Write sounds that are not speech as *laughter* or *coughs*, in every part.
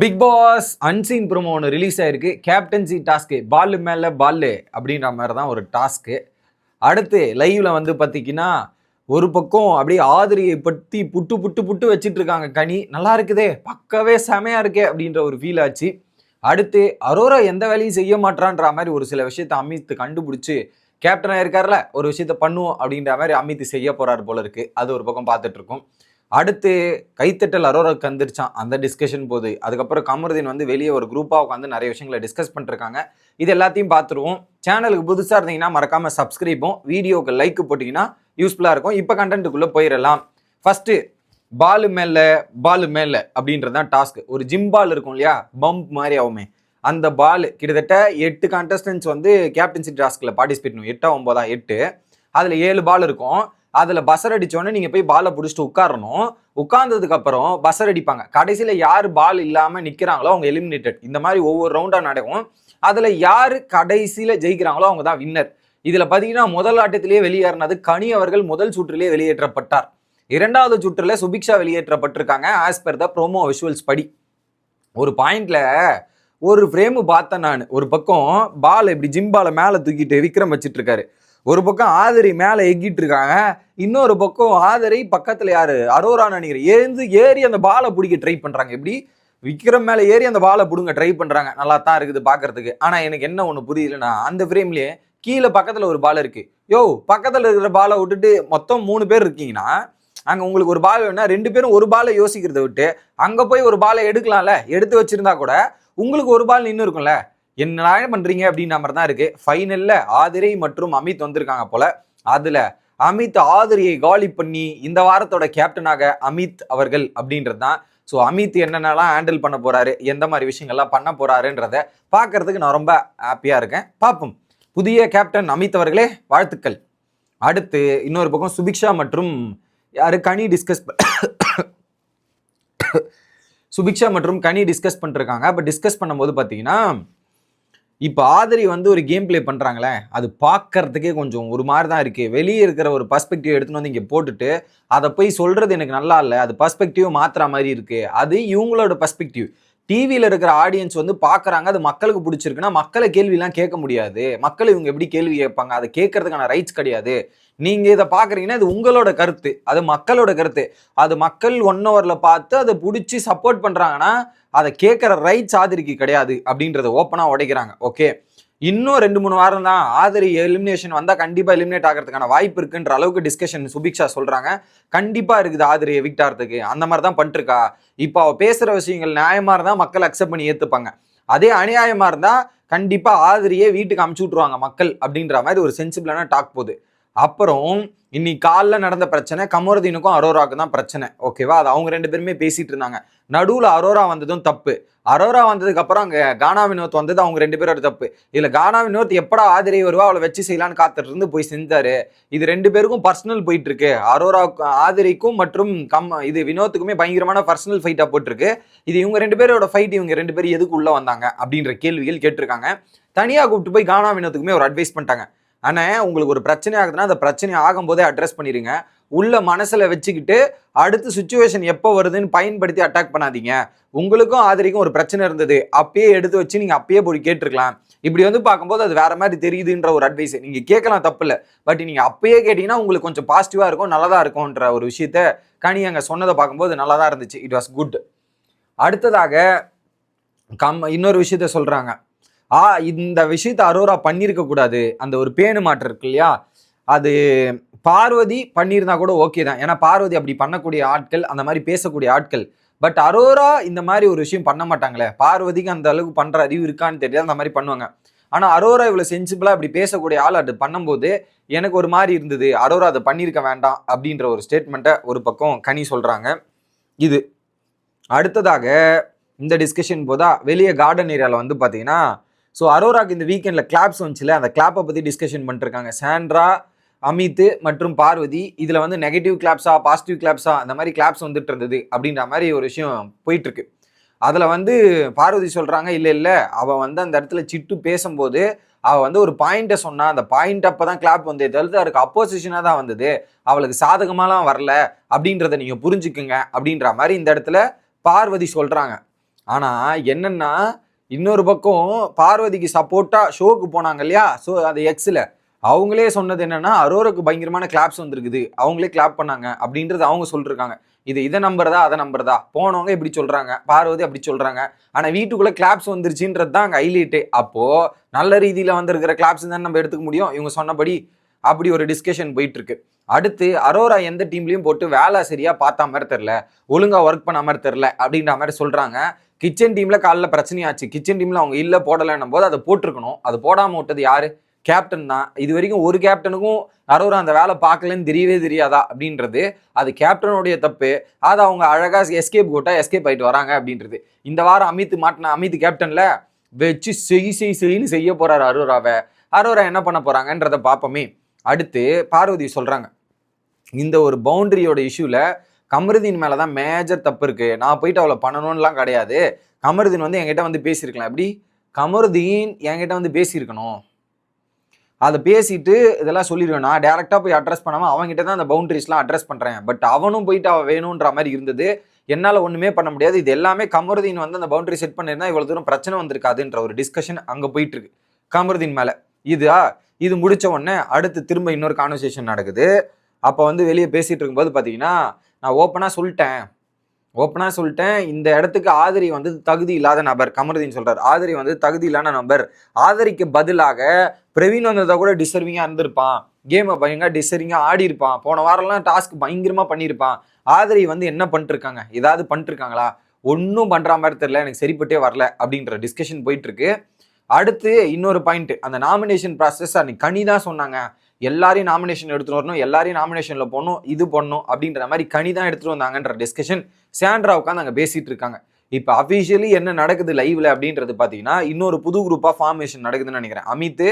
Big Boss unseen promo ஒன்று release ஆயிருக்கு. Captaincy டாஸ்க்கு பால் மேலே பால்லு அப்படின்ற மாதிரி தான் ஒரு டாஸ்க்கு அடுத்து லைவ்ல வந்து பார்த்தீங்கன்னா ஒரு பக்கம் அப்படியே ஆதிரியை பற்றி புட்டு புட்டு புட்டு வச்சிட்டு இருக்காங்க கனி. நல்லா இருக்குதே பக்கவே செமையா இருக்கே அப்படின்ற ஒரு ஃபீல் ஆச்சு. அடுத்து அரோரா எந்த வேலையும் செய்ய மாட்டான்ற மாதிரி ஒரு சில விஷயத்த அமித் கண்டுபிடிச்சு கேப்டனாக இருக்கார்ல ஒரு விஷயத்த பண்ணுவோம் அப்படின்ற மாதிரி அமித் செய்ய போறாரு போல இருக்கு. அது ஒரு பக்கம் பார்த்துட்டு இருக்கோம் அடுத்து கைத்தட்டல் அரோராக்கு வந்துருச்சான் அந்த டிஸ்கஷன் போது. அதுக்கப்புறம் கமருதீன் வந்து வெளியே ஒரு குரூப்பாக உட்காந்து நிறைய விஷயங்களை டிஸ்கஸ் பண்ணிருக்காங்க. இது எல்லாத்தையும் பார்த்துருவோம். சேனலுக்கு புதுசாக இருந்தீங்கன்னா மறக்காமல் சப்ஸ்கிரைப்பும் வீடியோக்கு லைக் போட்டிங்கன்னா யூஸ்ஃபுல்லாக இருக்கும். இப்போ கண்டென்ட்டுக்குள்ளே போயிடலாம் ஃபஸ்ட்டு பால் மேலே பால் மேலே அப்படின்றது தான் டாஸ்க் ஒரு ஜிம் பால் இருக்கும் இல்லையா? பம்ப் மாதிரி ஆகுமே. அந்த பால் கிட்டத்தட்ட எட்டு கான்டஸ்டன்ஸ் வந்து கேப்டன்சி டாஸ்கில் பார்ட்டிசிபேட் பண்ணும். எட்டா ஒம்பதா எட்டு. அதில் ஏழு பால் இருக்கும். அதில் பசர் அடித்தோடனே நீங்கள் போய் பாலை பிடிச்சிட்டு உட்காரணும். உட்கார்ந்ததுக்கு அப்புறம் பசர் அடிப்பாங்க. கடைசியில் யார் பால் இல்லாமல் நிற்கிறாங்களோ அவங்க எலிமினேட்டட் இந்த மாதிரி ஒவ்வொரு ரவுண்டாக நடக்கும். அதில் யார் கடைசியில் ஜெயிக்கிறாங்களோ அவங்க தான் வின்னர் இதில் பார்த்தீங்கன்னா முதல் ஆட்டத்திலேயே வெளியேறினது கனி அவர்கள் முதல் சுற்றிலேயே வெளியேற்றப்பட்டார். இரண்டாவது சுற்றில் Subiksha வெளியேற்றப்பட்டிருக்காங்க as per the promo visuals படி. ஒரு பாயிண்டில் ஒரு ஃப்ரேமு பார்த்தேன் நான். ஒரு பக்கம் பால் இப்படி ஜிம் பாலை மேலே தூக்கிட்டு விக்ரம் வச்சுட்டு இருக்காரு. ஒரு பக்கம் ஆதரி மேலே எக்கிட்டு இருக்காங்க இன்னொரு பக்கம் ஆதரி பக்கத்தில் யார்? அரோரான்னு நினைக்கிறேன். ஏந்து ஏறி அந்த பாலை பிடிக்க ட்ரை பண்ணுறாங்க எப்படி? விக்ரம் மேலே ஏறி அந்த பாலை பிடுங்க ட்ரை பண்ணுறாங்க நல்லா தான் இருக்குது பார்க்கறதுக்கு. ஆனால் எனக்கு என்ன ஒன்று புரியலன்னா அந்த ஃப்ரேம்லேயே கீழே பக்கத்தில் ஒரு பால் இருக்குது யோ பக்கத்தில் இருக்கிற பாலை விட்டுட்டு மொத்தம் மூணு பேர் இருக்கீங்கன்னா அங்கே உங்களுக்கு ஒரு பால் வேணும்னா ரெண்டு பேரும் ஒரு பாலை யோசிக்கிறத விட்டு அங்கே போய் ஒரு பாலை எடுக்கலாம்ல? எடுத்து வச்சுருந்தா கூட உங்களுக்கு ஒரு பால் நின்று இருக்கும்ல? என்ன பண்றீங்க அப்படின்ற மாதிரி தான் இருக்கு. ஃபைனல்ல ஆதிரை மற்றும் அமித் வந்திருக்காங்க போல. அதுல அமித் ஆதிரியை காலி பண்ணி இந்த வாரத்தோட கேப்டனாக அமித் அவர்கள் அப்படின்றது தான். ஸோ அமித் என்னென்னலாம் ஹேண்டில் பண்ண போறாரு எந்த மாதிரி விஷயங்கள்லாம் பண்ண போறாருன்றத பார்க்கறதுக்கு நான் ரொம்ப ஹாப்பியாக இருக்கேன். பார்ப்போம். புதிய கேப்டன் அமித் அவர்களே வாழ்த்துக்கள். அடுத்து இன்னொரு பக்கம் சுபிக்ஷா மற்றும் யாரு? கனி டிஸ்கஸ் *coughs* சுபிக்ஷா மற்றும் கனி டிஸ்கஸ் பண்ணிருக்காங்க. அப்போ டிஸ்கஸ் பண்ணும்போது பார்த்தீங்கன்னா இப்போ ஆதரி வந்து ஒரு கேம் ப்ளே பண்ணுறாங்களே அது பார்க்கறதுக்கே கொஞ்சம் ஒரு மாதிரி தான் இருக்குது வெளியே இருக்கிற ஒரு பர்ஸ்பெக்டிவ் எடுத்துன்னு வந்து இங்கே போட்டுட்டு அதை போய் சொல்கிறது எனக்கு நல்லா இல்லை. அது பர்ஸ்பெக்டிவ் மாற்றுற மாதிரி இருக்குது அது இவங்களோட பர்ஸ்பெக்டிவ் டிவியில் இருக்கிற ஆடியன்ஸ் வந்து பார்க்குறாங்க அது மக்களுக்கு பிடிச்சிருக்குன்னா மக்களை கேள்விலாம் கேட்க முடியாது. மக்கள் இவங்க எப்படி கேள்வி கேட்பாங்க? அதை கேட்கறதுக்கான ரைட்ஸ் கிடையாது. நீங்கள் இதை பார்க்குறீங்கன்னா இது உங்களோட கருத்து. அது மக்களோட கருத்து. அது மக்கள் ஒன் ஹவரில் பார்த்து அதை பிடிச்சி சப்போர்ட் பண்ணுறாங்கன்னா அதை கேட்குற ரைட்ஸ் ஆதரிக்கு கிடையாது அப்படின்றத ஓப்பனாக உடைக்கிறாங்க. ஓகே இன்னும் ரெண்டு மூணு வாரம் தான் ஆதரி எலிமினேஷன் வந்தால் கண்டிப்பாக எலிமினேட் ஆகிறதுக்கான வாய்ப்பு இருக்குன்ற அளவுக்கு டிஸ்கஷன் சுபிக்ஷா சொல்கிறாங்க கண்டிப்பாக இருக்குது ஆதரி எவிக்ட் ஆகிறதுக்கு அந்த மாதிரி தான் பண்ணிட்டுருக்கா இப்போ அவள் பேசுகிற விஷயங்கள் நியாயமாக இருந்தால் மக்கள் அக்செப்ட் பண்ணி ஏற்றுப்பாங்க அதே அநியாயமாக இருந்தால் கண்டிப்பாக ஆதரியே வீட்டுக்கு அமுச்சு விட்ருவாங்க மக்கள் அப்படின்ற மாதிரி ஒரு சென்சிபிளான டாக் போகுது. அப்புறம் இன்னைக்கு காலைல நடந்த பிரச்சனை கமருதீனுக்கும் அரோராவுக்கும் தான் பிரச்சனை. ஓகேவா அது அவங்க ரெண்டு பேருமே பேசிட்டு இருந்தாங்க. நடுவில் அரோரா வந்ததும் தப்பு. அரோரா வந்ததுக்கு அப்புறம் அங்கே கானா வினோத் வந்தது அவங்க ரெண்டு பேரோட தப்பு. இதில் கானா வினோத் எப்படா ஆதிரை வருவா? அவளை வச்சு செய்யலான்னு காத்துட்டு இருந்து போய் செஞ்சாரு. இது ரெண்டு பேருக்கும் பர்சனல் போயிட்டு இருக்கு. அரோரா ஆதிரைக்கும் மற்றும் கம் இது வினோத்துக்குமே பயங்கரமான பர்சனல் ஃபைட்டாக போட்டிருக்கு. இது இவங்க ரெண்டு பேரோட ஃபைட் இவங்க ரெண்டு பேரும் எதுக்கு உள்ளே வந்தாங்க? அப்படின்ற கேள்விகள் கேட்டிருக்காங்க. தனியாக கூப்பிட்டு போய் கானா வினோத்துக்குமே ஒரு அட்வைஸ் பண்ணிட்டாங்க. ஆனால் உங்களுக்கு ஒரு பிரச்சனை ஆகுதுன்னா அந்த பிரச்சனை ஆகும்போதே அட்ரஸ் பண்ணிடுங்க உள்ள மனசில் வச்சுக்கிட்டு அடுத்த சுச்சுவேஷன் எப்போ வருதுன்னு பயன்படுத்தி அட்டாக் பண்ணாதீங்க. உங்களுக்கும் ஆதரிக்கும் ஒரு பிரச்சனை இருந்தது. அப்பயே எடுத்து வச்சு நீங்கள் அப்பயே போய் கேட்டிருக்கலாம். இப்படி வந்து பார்க்கும்போது அது வேற மாதிரி தெரியுதுன்ற ஒரு அட்வைஸ் நீங்கள் கேட்கலாம் தப்பு இல்லை பட் நீங்கள் அப்பயே கேட்டிங்கன்னா உங்களுக்கு கொஞ்சம் பாசிட்டிவாக இருக்கும் நல்லதாக இருக்கும்ன்ற ஒரு விஷயத்த கனி அங்கே சொன்னதை பார்க்கும்போது நல்லா தான் இருந்துச்சு. இட் வாஸ் குட் அடுத்ததாக கம் இன்னொரு விஷயத்த சொல்கிறாங்க ஆ இந்த விஷயத்த அரோரா பண்ணியிருக்க கூடாது. அந்த ஒரு பேணு மாற்று இருக்கு இல்லையா? அது பார்வதி பண்ணியிருந்தா கூட ஓகே தான். ஏன்னா பார்வதி அப்படி பண்ணக்கூடிய ஆட்கள் அந்த மாதிரி பேசக்கூடிய ஆட்கள். பட் அரோரா இந்த மாதிரி ஒரு விஷயம் பண்ண மாட்டாங்களே. பார்வதிக்கு அந்த அளவுக்கு பண்ணுற அறிவு இருக்கான்னு தெரியல அந்த மாதிரி பண்ணுவாங்க. ஆனால் அரோரா இவ்வளோ சென்சிபிளாக அப்படி பேசக்கூடிய ஆள் அது பண்ணும்போது எனக்கு ஒரு மாதிரி இருந்தது. அரோரா அதை பண்ணியிருக்க வேண்டாம் அப்படின்ற ஒரு ஸ்டேட்மெண்ட்டை ஒரு பக்கம் கனி சொல்கிறாங்க இது. அடுத்ததாக இந்த டிஸ்கஷன் போதா வெளியே கார்டன் ஏரியாவில் வந்து பார்த்தீங்கன்னா ஸோ அரோராக்கு இந்த வீக்கெண்டில் கிளாப்ஸ் வந்துச்சுல அந்த கிளாப்பை பற்றி டிஸ்கஷன் பண்ணிருக்காங்க. சாண்ட்ரா அமித் மற்றும் பார்வதி இதில் வந்து நெகட்டிவ் கிளாப்ஸா பாசிட்டிவ் கிளாப்ஸா அந்த மாதிரி கிளாப்ஸ் வந்துட்டு இருந்தது அப்படின்ற மாதிரி ஒரு விஷயம் போயிட்டுருக்கு. அதில் வந்து பார்வதி சொல்கிறாங்க இல்லை இல்லை அவள் வந்து அந்த இடத்துல சிட்டு பேசும்போது அவள் வந்து ஒரு பாயிண்ட்டை சொன்னா அந்த பாயிண்ட் அப்போ தான் கிளாப் வந்து தவிர்த்து அதுக்கு அப்போசிஷனாக தான் வந்தது. அவளுக்கு சாதகமாலாம் வரல அப்படின்றத நீங்கள் புரிஞ்சுக்குங்க. அப்படின்ற மாதிரி இந்த இடத்துல பார்வதி சொல்கிறாங்க ஆனால் என்னென்னா இன்னொரு பக்கம் பார்வதிக்கு சப்போர்ட்டாக ஷோக்கு போனாங்க இல்லையா? ஸோ அது எக்ஸில் அவங்களே சொன்னது என்னன்னா அரோருக்கு பயங்கரமான கிளாப்ஸ் வந்திருக்குது. அவங்களே கிளாப் பண்ணாங்க அப்படின்றது அவங்க சொல்லிருக்காங்க. இது இதை நம்புறதா அதை நம்புறதா? போனவங்க இப்படி சொல்றாங்க பார்வதி அப்படி சொல்றாங்க. ஆனா வீட்டுக்குள்ள கிளாப்ஸ் வந்துருச்சுன்றது தான் அங்கே ஹைலைட்டு அப்போ நல்ல ரீதியில வந்திருக்கிற கிளாப்ஸ் தான் நம்ம எடுத்துக்க முடியும். இவங்க சொன்னபடி அப்படி ஒரு டிஸ்கஷன் போயிட்டு இருக்கு அடுத்து அரோரா எந்த டீம்லையும் போட்டு வேலை சரியாக பார்த்தா மாதிரி தெரில ஒழுங்காக ஒர்க் பண்ண மாதிரி தெரில அப்படின்ற மாதிரி சொல்கிறாங்க கிச்சன் டீமில் காலைல பிரச்சனையாச்சு. கிச்சன் டீமில் அவங்க இல்லை போடலைன்னும் போது அதை போட்டிருக்கணும். அது போடாமல் விட்டது யார்? கேப்டன் தான். இது வரைக்கும் ஒரு கேப்டனுக்கும் அரோரா அந்த வேலை பார்க்கலன்னு தெரியவே தெரியாதா அப்படின்றது. அது கேப்டனுடைய தப்பு. அதை அவங்க அழகாக எஸ்கேப் போட்டால் எஸ்கேப் ஆயிட்டு வராங்க அப்படின்றது. இந்த வாரம் அமித் மாட்டின அமித் கேப்டனில் வச்சு செய் செய் செய்ன்னு செய்ய போகிறாரு அரோராவை. அரோரா என்ன பண்ண போகிறாங்கன்றதை பார்ப்போமே. அடுத்து பார்வதி சொல்கிறாங்க இந்த ஒரு பவுண்டரியோட இஷ்யூல கமருதீன் மேலே தான் மேஜர் தப்பு இருக்குது நான் போயிட்டு அவளை பண்ணணும்லாம் கிடையாது. கமருதீன் வந்து என்கிட்ட வந்து பேசியிருக்கலாம். எப்படி? கமருதீன் என்கிட்ட வந்து பேசியிருக்கணும். அதை பேசிட்டு இதெல்லாம் சொல்லிடுவேன் நான் டேரெக்டாக போய் அட்ரஸ் பண்ணாமல் அவங்ககிட்ட தான் அந்த பவுண்டரிஸ்லாம் அட்ரஸ் பண்ணுறேன் பட் அவனும் போயிட்டு அவள் வேணுன்ற மாதிரி இருந்தது. என்னால் ஒன்றுமே பண்ண முடியாது. இது எல்லாமே கமருதீன் வந்து அந்த பவுண்டரி செட் பண்ணியிருந்தா இவ்வளோ தூரம் பிரச்சனை வந்திருக்காதுன்ற ஒரு டிஸ்கஷன் அங்கே போயிட்டு இருக்கு கமருதீன் மேலே. இதா? இது முடித்த உடனே அடுத்து திரும்ப இன்னொரு கான்வர்சேஷன் நடக்குது. அப்போ வந்து வெளியே பேசிகிட்டு இருக்கும்போது பார்த்தீங்கன்னா நான் ஓப்பனாக சொல்லிட்டேன். ஓப்பனாக சொல்லிட்டேன். இந்த இடத்துக்கு ஆதரி வந்து தகுதி இல்லாத நபர் கமருதீன் சொல்கிறார் ஆதரி வந்து தகுதி இல்லாத நபர். ஆதரிக்கு பதிலாக பிரவீன் வந்ததை கூட டிசர்விங்காக இருந்திருப்பான். கேமை பயங்கர டிசர்விங்காக ஆடி இருப்பான் போன வாரம்லாம் டாஸ்க் பயங்கரமாக பண்ணியிருப்பான். ஆதரி வந்து என்ன பண்ணிட்டுருக்காங்க? ஏதாவது பண்ணிட்டுருக்காங்களா? ஒன்றும் பண்ணுற மாதிரி தெரில எனக்கு சரிப்பட்டே வரல அப்படின்ற டிஸ்கஷன் போயிட்டுருக்கு. அடுத்து இன்னொரு பாயிண்ட் அந்த நாமினேஷன் ப்ராசஸ் அன்னைக்கு கனி தான் சொன்னாங்க. எல்லாரையும் நாமினேஷன் எடுத்துட்டு வரணும் எல்லாரையும் நாமினேஷன்ல போகணும் இது பண்ணணும் அப்படின்ற மாதிரி கனி தான் எடுத்துட்டு வந்தாங்கன்ற டிஸ்கஷன் சாண்ட்ரா உட்காந்து அங்கே பேசிட்டு இருக்காங்க. இப்போ அஃபிஷியலி என்ன நடக்குது லைவ்ல அப்படின்றது பார்த்தீங்கன்னா இன்னொரு புது குரூப்பாக ஃபார்மேஷன் நடக்குதுன்னு நினைக்கிறேன். அமித்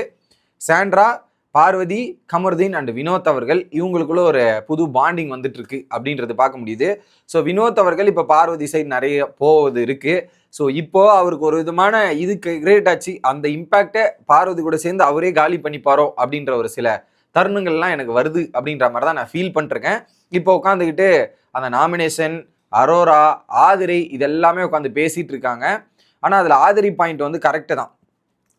சாண்ட்ரா பார்வதி கமருதீன் அண்ட் வினோத் அவர்கள் இவங்களுக்குள்ள ஒரு புது பாண்டிங் வந்துட்டு இருக்கு அப்படின்றது பார்க்க முடியுது. ஸோ வினோத் அவர்கள் இப்போ பார்வதி சைடு நிறைய போவது இருக்கு. ஸோ இப்போ அவருக்கு ஒரு விதமான இது கிரேட் ஆச்சு. அந்த இம்பாக்டை பார்வதி கூட சேர்ந்து அவரே காலி பண்ணிப்பாரோ அப்படின்ற ஒரு சில தருணங்கள்லாம் எனக்கு வருது அப்படின்ற மாதிரி தான் நான் ஃபீல் பண்ணிருக்கேன் இப்போ உட்காந்துக்கிட்டு அந்த நாமினேஷன் அரோரா ஆதிரை இதெல்லாமே உட்காந்து பேசிகிட்டு இருக்காங்க ஆனால் அதில் ஆதிரி பாயிண்ட் வந்து கரெக்டு தான்.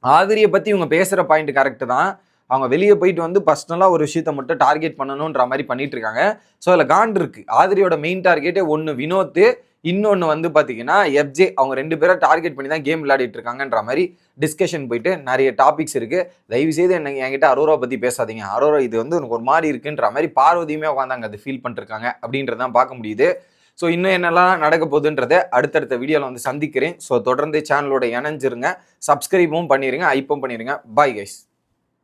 ஆதிரியை பற்றி இவங்க பேசுகிற பாயிண்ட் கரெக்டு தான். அவங்க வெளியே போயிட்டு வந்து பர்சனலாக ஒரு விஷயத்த மட்டும் டார்கெட் பண்ணணுன்ற மாதிரி பண்ணிட்டு இருக்காங்க ஸோ அதில் காண்ட் இருக்கு. ஆதிரியோட மெயின் டார்கெட்டே ஒன்று வினோத்து இன்னொன்று வந்து பார்த்தீங்கன்னா எஃப்ஜே அவங்க ரெண்டு பேரும் டார்கெட் பண்ணி தான் கேம் விளையாடிட்டு இருக்காங்கன்ற மாதிரி டிஸ்கஷன் போயிட்டு நிறைய டாபிக்ஸ் இருக்குது தயவு செய்து என்ன என்கிட்ட அரோரா பற்றி பேசாதீங்க. அரோரா இது வந்து எனக்கு ஒரு மாதிரி இருக்குன்ற மாதிரி பார்வதியுமே உட்காந்தாங்க அது ஃபீல் பண்ணிருக்காங்க அப்படின்றதான் பார்க்க முடியுது. ஸோ இன்னும் என்னெல்லாம் நடக்க போகுதுன்றத அடுத்தடுத்த வீடியோவில் வந்து சந்திக்கிறேன். ஸோ தொடர்ந்து சேனலோட இணைஞ்சிருங்க. சப்ஸ்கிரைபும் பண்ணிடுங்க ஐப்பும் பண்ணிடுங்க பாய் கைஸ்